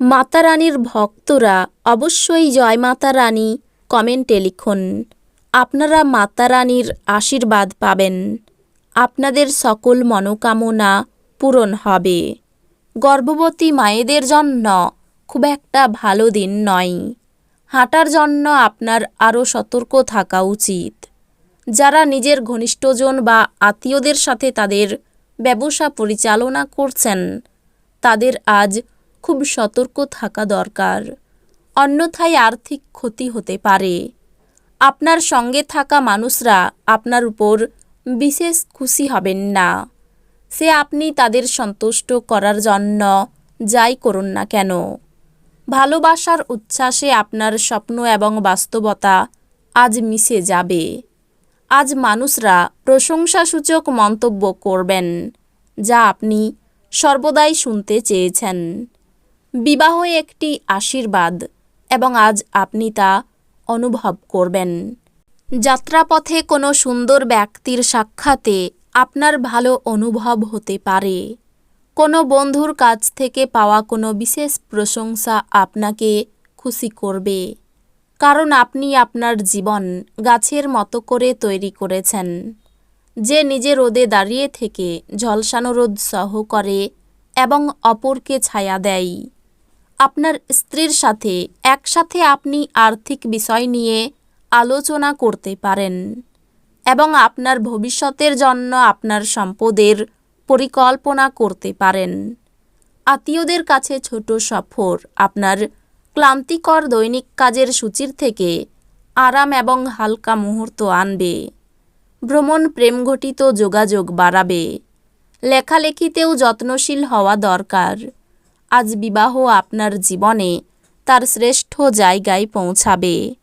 মাতা রানীর ভক্তরা অবশ্যই জয় মাতা রানী কমেন্টে লিখুন। আপনারা মাতা রানীর আশীর্বাদ পাবেন। আপনাদের সকল মনোকামনা পূরণ হবে। গর্ভবতী মায়েদের জন্য খুব একটা ভালো দিন নয়। হাঁটার জন্য আপনার আরও সতর্ক থাকা উচিত। যারা নিজের ঘনিষ্ঠজন বা আত্মীয়দের সাথে তাদের ব্যবসা পরিচালনা করছেন, তাদের আজ খুব সতর্ক থাকা দরকার। অন্যথায় আর্থিক ক্ষতি হতে পারে। আপনার সঙ্গে থাকা মানুষরা আপনার উপর বিশেষ খুশি হবেন না। সে আপনি তাদের সন্তুষ্ট করার জন্য যাই করুন না কেন। ভালোবাসার উচ্ছ্বাসে আপনার স্বপ্ন এবং বাস্তবতা আজ মিশে যাবে। আজ মানুষরা প্রশংসাসূচক মন্তব্য করবেন, যা আপনি সর্বদাই শুনতে চেয়েছেন। বিবাহ একটি আশীর্বাদ এবং আজ আপনি তা অনুভব করবেন। যাত্রাপথে কোনো সুন্দর ব্যক্তির সাক্ষাতে আপনার ভালো অনুভব হতে পারে। কোনো বন্ধুর কাছ থেকে পাওয়া কোনো বিশেষ প্রশংসা আপনাকে খুশি করবে। কারণ আপনি আপনার জীবন গাছের মতো করে তৈরি করেছেন। যে নিজে রোদে দাঁড়িয়ে থেকে ঝলসানো রোদ সহ করে এবং অপরকে ছায়া দেয়। আপনার স্ত্রীর সাথে একসাথে আপনি আর্থিক বিষয় নিয়ে আলোচনা করতে পারেন এবং আপনার ভবিষ্যতের জন্য আপনার সম্পদের পরিকল্পনা করতে পারেন। আত্মীয়দের কাছে ছোট সফর আপনার ক্লান্তিকর দৈনিক কাজের সূচির থেকে আরাম এবং হালকা মুহূর্ত আনবে। ভ্রমণ প্রেমঘটিত যোগাযোগ বাড়াবে। লেখালেখিতেও যত্নশীল হওয়া দরকার। আজ বিবাহ আপনার জীবনে তার শ্রেষ্ঠ জায়গায় পৌঁছাবে।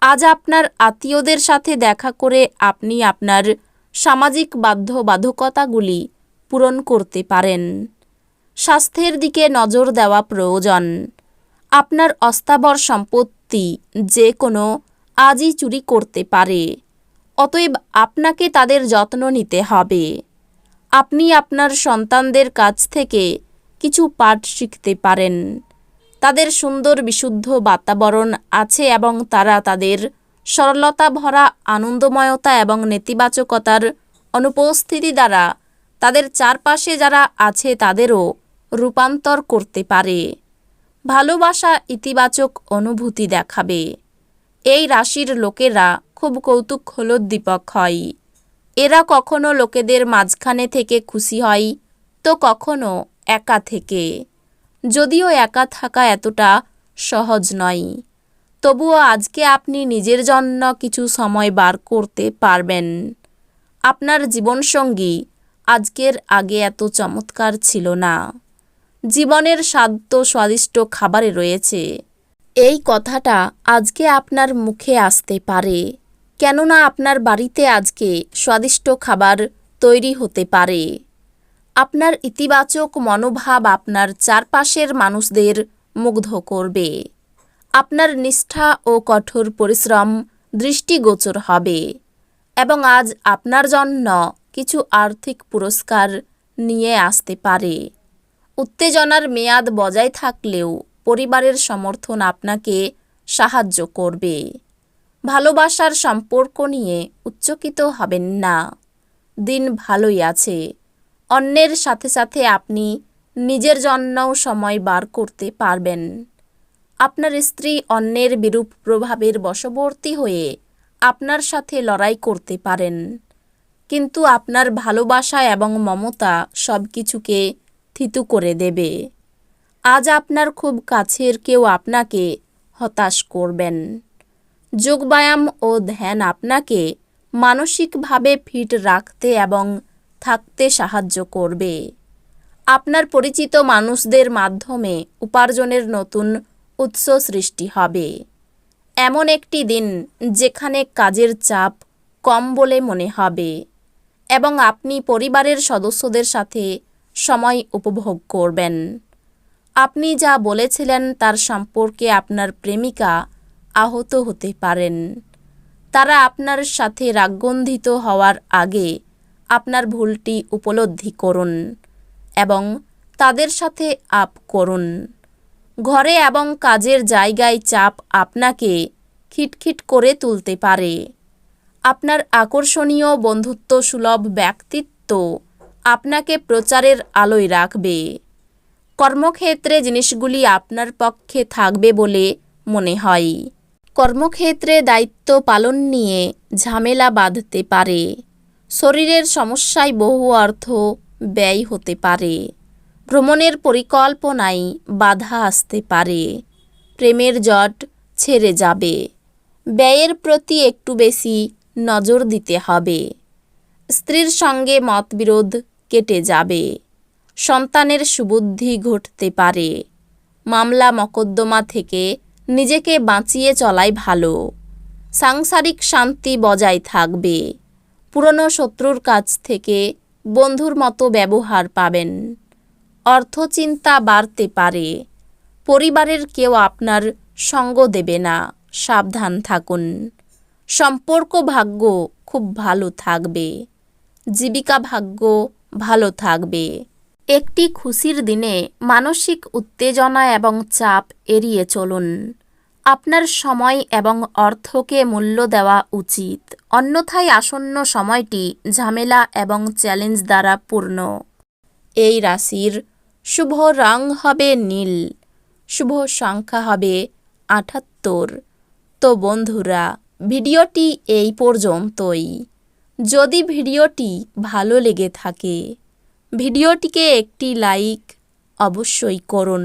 আজ আপনার আত্মীয়দের সাথে দেখা করে আপনি আপনার সামাজিক বাধ্যবাধকতাগুলি পূরণ করতে পারেন। স্বাস্থ্যের দিকে নজর দেওয়া প্রয়োজন। আপনার অস্থাবর সম্পত্তি যে কোনো আজই চুরি করতে পারে। অতএব আপনাকে তাদের যত্ন নিতে হবে। আপনি আপনার সন্তানদের কাছ থেকে কিছু পাঠ শিখতে পারেন। তাদের সুন্দর বিশুদ্ধ বাতাবরণ আছে এবং তারা তাদের সরলতা ভরা আনন্দময়তা এবং নেতিবাচকতার অনুপস্থিতি দ্বারা তাদের চারপাশে যারা আছে তাদেরও রূপান্তর করতে পারে। ভালোবাসা ইতিবাচক অনুভূতি দেখাবে। এই রাশির লোকেরা খুব কৌতুক হলোদ্দীপক হয়। এরা কখনো লোকেদের মাঝখানে থেকে খুশি হয়, তো কখনো একা থেকে। যদিও একা থাকা এতটা সহজ নয়। তবুও আজকে আপনি নিজের জন্য কিছু সময় বার করতে পারবেন। আপনার জীবনসঙ্গী আজকের আগে এত চমৎকার ছিল না। জীবনের স্বাদ স্বাদিষ্ট খাবারে রয়েছে। এই কথাটা আজকে আপনার মুখে আসতে পারে। কেননা আপনার বাড়িতে আজকে স্বাদিষ্ট খাবার তৈরি হতে পারে। আপনার ইতিবাচক মনোভাব আপনার চারপাশের মানুষদের মুগ্ধ করবে। আপনার নিষ্ঠা ও কঠোর পরিশ্রম দৃষ্টিগোচর হবে এবং আজ আপনার জন্য কিছু আর্থিক পুরস্কার নিয়ে আসতে পারে। উত্তেজনার মেয়াদ বজায় থাকলেও পরিবারের সমর্থন আপনাকে সাহায্য করবে। ভালোবাসার সম্পর্ক নিয়ে উচ্চকিত হবেন না। দিন ভালোই আছে। অন্যের সাথে সাথে আপনি নিজের জন্যও সময় বার করতে পারবেন। আপনার স্ত্রী অন্যের বিরূপ প্রভাবের বশবর্তী হয়ে আপনার সাথে লড়াই করতে পারেন। কিন্তু আপনার ভালোবাসা এবং মমতা সব কিছুকে থিতু করে দেবে। আজ আপনার খুব কাছের কেউ আপনাকে হতাশ করবেন। যোগব্যায়াম ও ধ্যান আপনাকে মানসিকভাবে ফিট রাখতে এবং থাকতে সাহায্য করবে। আপনার পরিচিত মানুষদের মাধ্যমে উপার্জনের নতুন উৎস সৃষ্টি হবে। এমন একটি দিন যেখানে কাজের চাপ কম বলে মনে হবে এবং আপনি পরিবারের সদস্যদের সাথে সময় উপভোগ করবেন। আপনি যা বলেছিলেন তার সম্পর্কে আপনার প্রেমিকা আহত হতে পারেন। তারা আপনার সাথে রাগগন্ধিত হওয়ার আগে আপনার ভুলটি উপলব্ধি করুন এবং তাদের সাথে আপ করুন। ঘরে এবং কাজের জায়গায় চাপ আপনাকে খিটখিট করে তুলতে পারে। আপনার আকর্ষণীয় বন্ধুত্ব সুলভ ব্যক্তিত্ব আপনাকে প্রচারের আলোয় রাখবে। কর্মক্ষেত্রে জিনিসগুলি আপনার পক্ষে থাকবে বলে মনে হয়। কর্মক্ষেত্রে দায়িত্ব পালন নিয়ে ঝামেলা বাঁধতে পারে। শরীরের সমস্যায় বহু অর্থ ব্যয় হতে পারে। ভ্রমণের পরিকল্পনায় বাধা আসতে পারে। প্রেমের জট ছেড়ে যাবে। ব্যয়ের প্রতি একটু বেশি নজর দিতে হবে। স্ত্রীর সঙ্গে মতবিরোধ কেটে যাবে। সন্তানের সুবুদ্ধি ঘটতে পারে। মামলা মকদ্দমা থেকে নিজেকে বাঁচিয়ে চলাই ভালো। সাংসারিক শান্তি বজায় থাকবে। পুরনো শত্রুর কাছ থেকে বন্ধুর মতো ব্যবহার পাবেন। অর্থচিন্তা বাড়তে পারে। পরিবারের কেউ আপনার সঙ্গ দেবে না। সাবধান থাকুন। সম্পর্ক ভাগ্য খুব ভালো থাকবে। জীবিকা ভাগ্য ভালো থাকবে। একটি খুশির দিনে মানসিক উত্তেজনা এবং চাপ এড়িয়ে চলুন। আপনার সময় এবং অর্থকে মূল্য দেওয়া উচিত। অন্যথায় আসন্ন সময়টি ঝামেলা এবং চ্যালেঞ্জ দ্বারা পূর্ণ। এই রাশির শুভ রং হবে নীল। শুভ সংখ্যা হবে আটাত্তর। তো বন্ধুরা, ভিডিওটি এই পর্যন্তই। যদি ভিডিওটি ভালো লেগে থাকে, ভিডিওটিকে একটি লাইক অবশ্যই করুন।